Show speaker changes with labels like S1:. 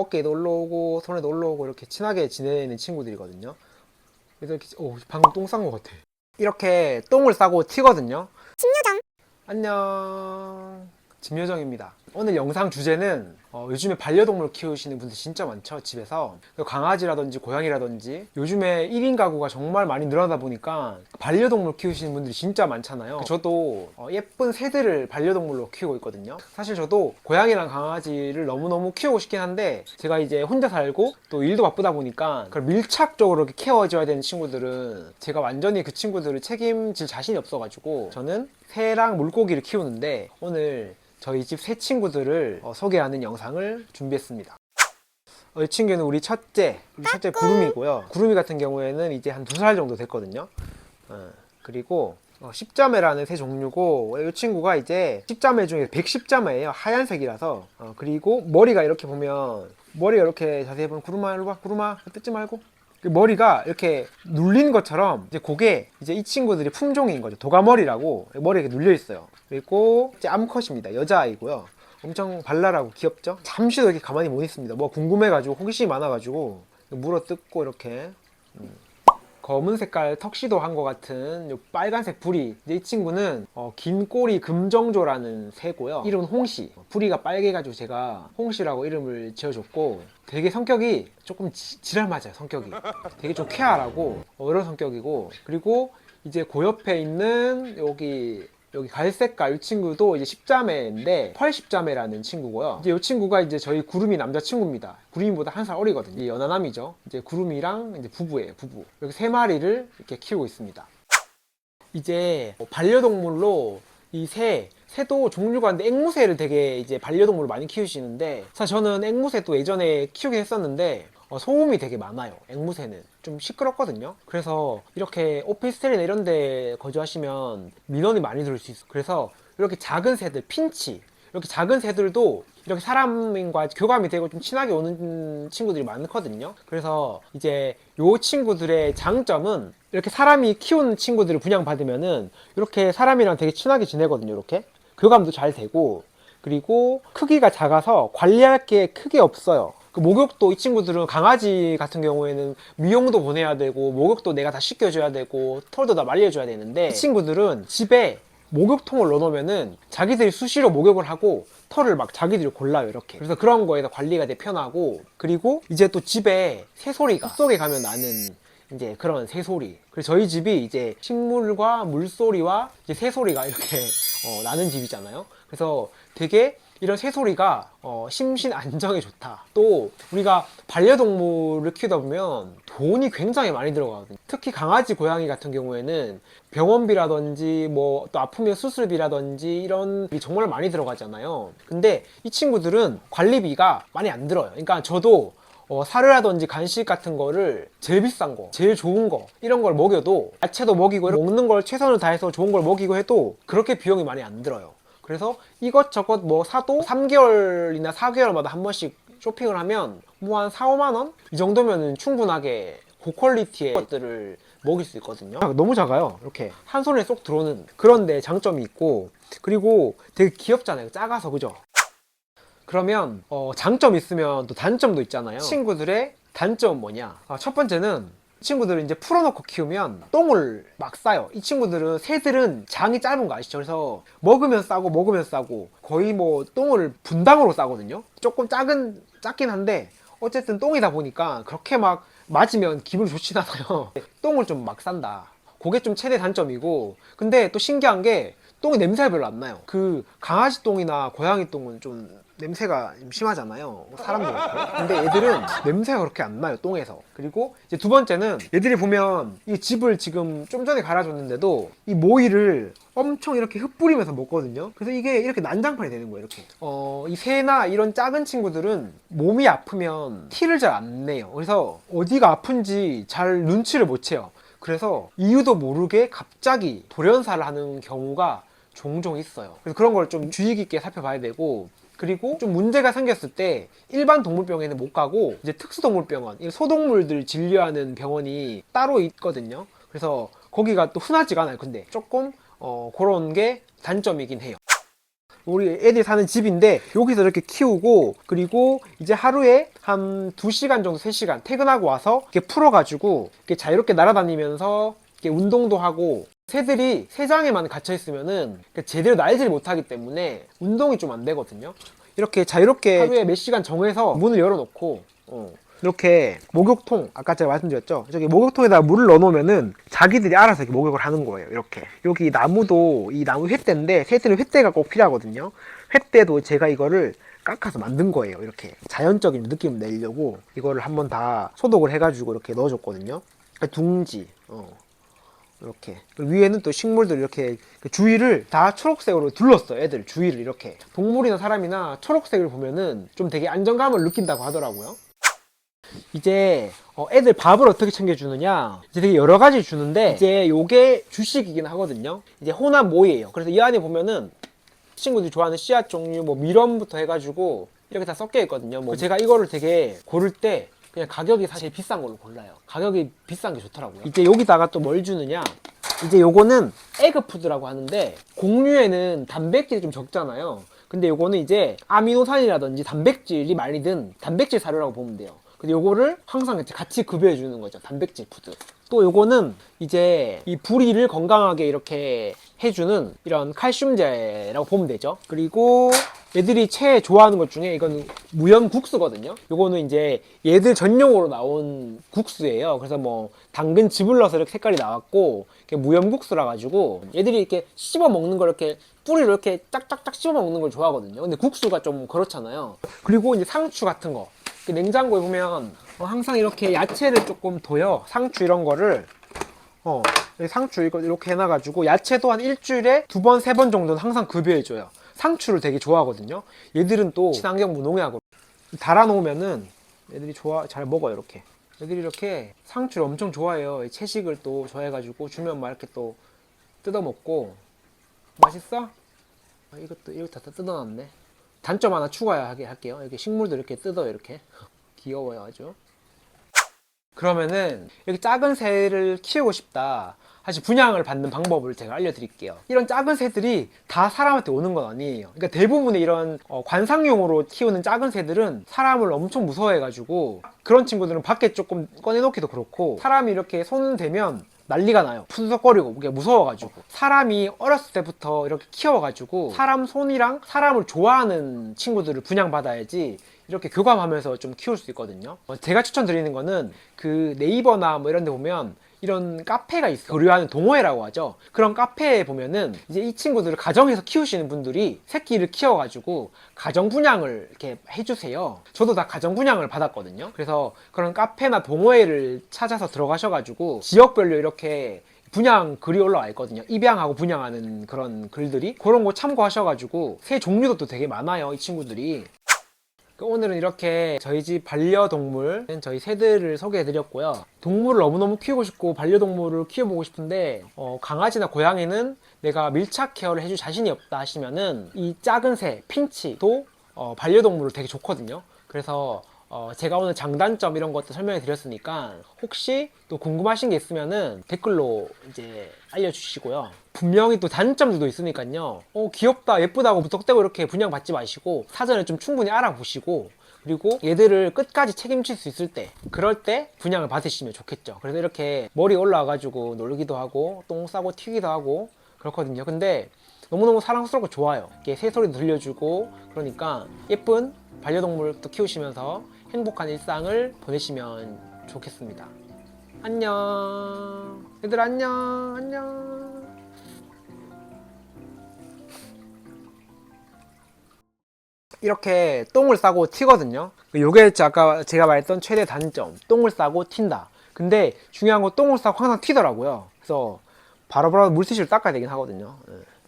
S1: 어깨에 놀러 오고 손에 놀러 오고 이렇게 친하게 지내는 친구들이거든요. 그래서 이렇게 오 방금 똥 싼 것 같아. 이렇게 똥을 싸고 튀거든요.
S2: 심요정
S1: 안녕. 김효정입니다. 오늘 영상 주제는 어, 요즘에 반려동물 키우시는 분들 진짜 많죠 집에서. 그 강아지라든지 고양이라든지. 요즘에 1인 가구가 정말 많이 늘어나다 보니까 반려동물 키우시는 분들이 진짜 많잖아요. 저도 어, 예쁜 새들을 반려동물로 키우고 있거든요. 사실 저도 고양이랑 강아지를 너무너무 키우고 싶긴 한데 제가 이제 혼자 살고 또 일도 바쁘다 보니까 그걸 밀착적으로 이렇게 케어해줘야 되는 친구들은 제가 완전히 그 친구들을 책임질 자신이 없어가지고 저는 새랑 물고기를 키우는데 오늘 저희 집 새 친구들을 어, 소개하는 영상을 준비했습니다. 어, 이 친구는 우리 첫째, 우리 첫째 구름이고요. 구름이 같은 경우에는 이제 한 두 살 정도 됐거든요. 어, 그리고 어, 십자매라는 새 종류고 이 친구가 이제 십자매 중에 백십자매예요. 하얀색이라서 어, 그리고 머리가 이렇게 보면 머리가 이렇게 자세히 보면 구름아 일로 와 구름아 뜯지 말고 그 머리가 이렇게 눌린 것처럼 이제 그게 이제 이 친구들이 품종인 거죠. 도가머리라고 머리에 눌려 있어요. 그리고 이제 암컷입니다. 여자아이고요. 엄청 발랄하고 귀엽죠? 잠시도 이렇게 가만히 못 있습니다. 뭐 궁금해가지고 호기심이 많아가지고 물어 뜯고 이렇게 음. 검은 색깔 턱시도 한 것 같은 요 빨간색 부리. 이 친구는 어, 긴 꼬리 금정조라는 새고요. 이름은 홍시 부리가 빨개가지고 제가 홍시라고 이름을 지어줬고 되게 성격이 조금 지, 지랄 맞아요 성격이. 되게 좀 쾌활하고 어, 이런 성격이고 그리고 이제 그 옆에 있는 여기 여기 갈색깔 이 친구도 이제 십자매인데 펄 십자매라는 친구고요. 이제 이 친구가 이제 저희 구름이 남자 친구입니다. 구름이보다 한 살 어리거든요. 연하남이죠. 이제 구름이랑 이제 부부예요. 부부. 이렇게 세 마리를 이렇게 키우고 있습니다. 이제 뭐 반려동물로 이 새, 새도 종류가 있는데 앵무새를 되게 이제 반려동물로 많이 키우시는데 사실 저는 앵무새도 예전에 키우긴 했었는데 어, 소음이 되게 많아요. 앵무새는 좀 시끄럽거든요. 그래서 이렇게 오피스텔이나 이런 데 거주하시면 민원이 많이 들을 수 있어요. 그래서 이렇게 작은 새들, 핀치 이렇게 작은 새들도 이렇게 사람과 교감이 되고 좀 친하게 오는 친구들이 많거든요. 그래서 이제 요 친구들의 장점은 이렇게 사람이 키우는 친구들을 분양받으면은 이렇게 사람이랑 되게 친하게 지내거든요. 이렇게 교감도 잘 되고 그리고 크기가 작아서 관리할 게 크게 없어요. 그 목욕도 이 친구들은 강아지 같은 경우에는 미용도 보내야 되고 목욕도 내가 다 씻겨줘야 되고 털도 다 말려줘야 되는데 이 친구들은 집에 목욕통을 넣어놓으면은 자기들이 수시로 목욕을 하고 털을 막 자기들이 골라요 이렇게. 그래서 그런 거에서 관리가 되게 편하고 그리고 이제 또 집에 새소리가 숲속에 가면 나는 이제 그런 새소리. 그래서 저희 집이 이제 식물과 물소리와 이제 새소리가 이렇게 어, 나는 집이잖아요. 그래서 되게 이런 새소리가 어, 심신 안정에 좋다. 또 우리가 반려동물을 키우다 보면 돈이 굉장히 많이 들어가거든요. 특히 강아지, 고양이 같은 경우에는 병원비라든지 뭐 또 아프면 수술비라든지 이런 게 정말 많이 들어가잖아요. 근데 이 친구들은 관리비가 많이 안 들어요. 그러니까 저도 어, 사료라든지 간식 같은 거를 제일 비싼 거, 제일 좋은 거 이런 걸 먹여도 야채도 먹이고 먹는 걸 최선을 다해서 좋은 걸 먹이고 해도 그렇게 비용이 많이 안 들어요. 그래서 이것저것 뭐 사도 3개월이나 4개월마다 한 번씩 쇼핑을 하면 뭐 한 4, 5만 원? 이 정도면은 충분하게 고퀄리티의 것들을 먹일 수 있거든요. 아, 너무 작아요. 이렇게 한 손에 쏙 들어오는 그런데 장점이 있고 그리고 되게 귀엽잖아요. 작아서 그죠? 그러면 어, 장점 있으면 또 단점도 있잖아요. 친구들의 단점은 뭐냐? 아, 첫 번째는 친구들을 이제 풀어놓고 키우면 똥을 막 싸요. 이 친구들은 새들은 장이 짧은 거 아시죠? 그래서 먹으면 싸고 먹으면 싸고 거의 뭐 똥을 분당으로 싸거든요. 조금 작은 작긴 한데 어쨌든 똥이다 보니까 그렇게 막 맞으면 기분이 좋진 않아요. 똥을 좀 막 싼다. 그게 좀 최대 단점이고 근데 또 신기한 게 똥이 냄새가 별로 안 나요. 그 강아지 똥이나 고양이 똥은 좀 냄새가 좀 심하잖아요. 사람도 그렇고. 근데 얘들은 냄새가 그렇게 안 나요, 똥에서. 그리고 이제 두 번째는 얘들이 보면 이 집을 지금 좀 전에 갈아줬는데도 이 모이를 엄청 이렇게 흩뿌리면서 먹거든요. 그래서 이게 이렇게 난장판이 되는 거예요, 이렇게. 어, 이 새나 이런 작은 친구들은 몸이 아프면 티를 잘 안 내요. 그래서 어디가 아픈지 잘 눈치를 못 채요. 그래서 이유도 모르게 갑자기 돌연사를 하는 경우가 종종 있어요. 그래서 그런 걸 좀 주의 깊게 살펴봐야 되고 그리고 좀 문제가 생겼을 때 일반 동물병에는 못 가고 이제 특수동물병원, 이 소동물들 진료하는 병원이 따로 있거든요. 그래서 거기가 또 흔하지가 않아요. 근데 조금 어, 그런 게 단점이긴 해요. 우리 애들이 사는 집인데 여기서 이렇게 키우고 그리고 이제 하루에 한 2시간 정도 3시간 퇴근하고 와서 이렇게 풀어가지고 이렇게 자유롭게 날아다니면서 운동도 하고 새들이 새장에만 갇혀 있으면은 제대로 날지를 못하기 때문에 운동이 좀 안 되거든요. 이렇게 자유롭게 하루에 몇 시간 정해서 문을 열어놓고 어, 이렇게 목욕통 아까 제가 말씀드렸죠? 저기 목욕통에다가 물을 넣어놓으면은 자기들이 알아서 이렇게 목욕을 하는 거예요 이렇게. 여기 나무도 이 나무 횃대인데 새들은 횃대가 꼭 필요하거든요. 횃대도 제가 이거를 깎아서 만든 거예요 이렇게. 자연적인 느낌을 내려고 이거를 한번 다 소독을 해가지고 이렇게 넣어줬거든요. 둥지 어. 이렇게. 위에는 또 식물들 이렇게 그 주위를 다 초록색으로 둘렀어 애들 주위를 이렇게. 동물이나 사람이나 초록색을 보면은 좀 되게 안정감을 느낀다고 하더라고요. 이제 어, 애들 밥을 어떻게 챙겨주느냐? 이제 되게 여러 가지 주는데 이제 요게 주식이긴 하거든요. 이제 혼합 모이에요. 그래서 이 안에 보면은 친구들이 좋아하는 씨앗 종류 뭐 미럼부터 해가지고 이렇게 다 섞여 있거든요. 뭐 제가 이거를 되게 고를 때 그냥 가격이 사실 비싼 걸로 골라요. 가격이 비싼 게 좋더라고요. 이제 여기다가 또 뭘 주느냐? 이제 요거는 에그푸드라고 하는데 곡류에는 단백질이 좀 적잖아요. 근데 요거는 이제 아미노산이라든지 단백질이 많이 든 단백질 사료라고 보면 돼요. 근데 요거를 항상 같이 급여해 주는 거죠. 단백질 푸드 또 요거는 이제 이 부리를 건강하게 이렇게 해주는 이런 칼슘제라고 보면 되죠. 그리고 얘들이 제일 좋아하는 것 중에 이건 무염 국수거든요. 요거는 이제 얘들 전용으로 나온 국수예요. 그래서 뭐 당근 즙을 넣어서 이렇게 색깔이 나왔고 이렇게 무염 국수라 가지고 얘들이 이렇게 씹어 먹는 걸 이렇게 뿌리를 이렇게 짝짝짝 씹어 먹는 걸 좋아하거든요. 근데 국수가 좀 그렇잖아요. 그리고 이제 상추 같은 거. 그 냉장고에 보면 어, 항상 이렇게 야채를 조금 둬요 상추 이런 거를 어, 상추 이거 이렇게 해놔가지고 야채도 한 일주일에 두 번, 세 번 정도는 항상 급여해줘요. 상추를 되게 좋아하거든요. 얘들은 또 친환경 무농약으로 달아놓으면은 애들이 좋아, 잘 먹어요, 이렇게. 애들이 이렇게 상추를 엄청 좋아해요. 이 채식을 또 좋아해가지고 주면 막 이렇게 또 뜯어먹고. 맛있어? 아, 이것도, 이거 다 뜯어놨네. 단점 하나 추가하게 할게요. 이렇게 식물도 이렇게 뜯어요, 이렇게. 귀여워요, 아주. 그러면은 이렇게 작은 새를 키우고 싶다. 사실 분양을 받는 방법을 제가 알려드릴게요. 이런 작은 새들이 다 사람한테 오는 건 아니에요. 그러니까 대부분의 이런 어, 관상용으로 키우는 작은 새들은 사람을 엄청 무서워해 가지고 그런 친구들은 밖에 조금 꺼내놓기도 그렇고 사람이 이렇게 손 대면 난리가 나요. 푸석거리고 그게 무서워가지고 사람이 어렸을 때부터 이렇게 키워가지고 사람 손이랑 사람을 좋아하는 친구들을 분양받아야지 이렇게 교감하면서 좀 키울 수 있거든요. 어, 제가 추천드리는 거는 그 네이버나 뭐 이런 데 보면 이런 카페가 있어요. 교류하는 동호회라고 하죠. 그런 카페에 보면은 이제 이 친구들을 가정에서 키우시는 분들이 새끼를 키워가지고 가정 분양을 이렇게 해주세요. 저도 다 가정 분양을 받았거든요. 그래서 그런 카페나 동호회를 찾아서 들어가셔가지고 지역별로 이렇게 분양 글이 올라와 있거든요. 입양하고 분양하는 그런 글들이 그런 거 참고하셔가지고 새 종류도 또 되게 많아요. 이 친구들이. 그 오늘은 이렇게 저희 집 반려동물, 저희 새들을 소개해드렸고요. 동물을 너무너무 키우고 싶고 반려동물을 키워보고 싶은데 어, 강아지나 고양이는 내가 밀착 케어를 해줄 자신이 없다 하시면은 이 작은 새, 핀치도 어, 반려동물을 되게 좋거든요. 그래서 어, 제가 오늘 장단점 이런 것도 설명해 드렸으니까 혹시 또 궁금하신 게 있으면은 댓글로 이제 알려주시고요. 분명히 또 단점들도 있으니까요. 어, 귀엽다, 예쁘다고 무턱대고 이렇게 분양받지 마시고 사전에 좀 충분히 알아보시고 그리고 얘들을 끝까지 책임질 수 있을 때 그럴 때 분양을 받으시면 좋겠죠. 그래서 이렇게 머리 올라와가지고 놀기도 하고 똥 싸고 튀기도 하고 그렇거든요. 근데 너무너무 사랑스럽고 좋아요. 이게 새소리도 들려주고 그러니까 예쁜 반려동물도 키우시면서 행복한 일상을 보내시면 좋겠습니다. 안녕. 얘들 안녕. 안녕. 이렇게 똥을 싸고 튀거든요. 요게 아까 제가 말했던 최대 단점. 똥을 싸고 튄다. 근데 중요한 건 똥을 싸고 항상 튀더라고요. 그래서 바로바로 물티슈를 닦아야 되긴 하거든요. 예.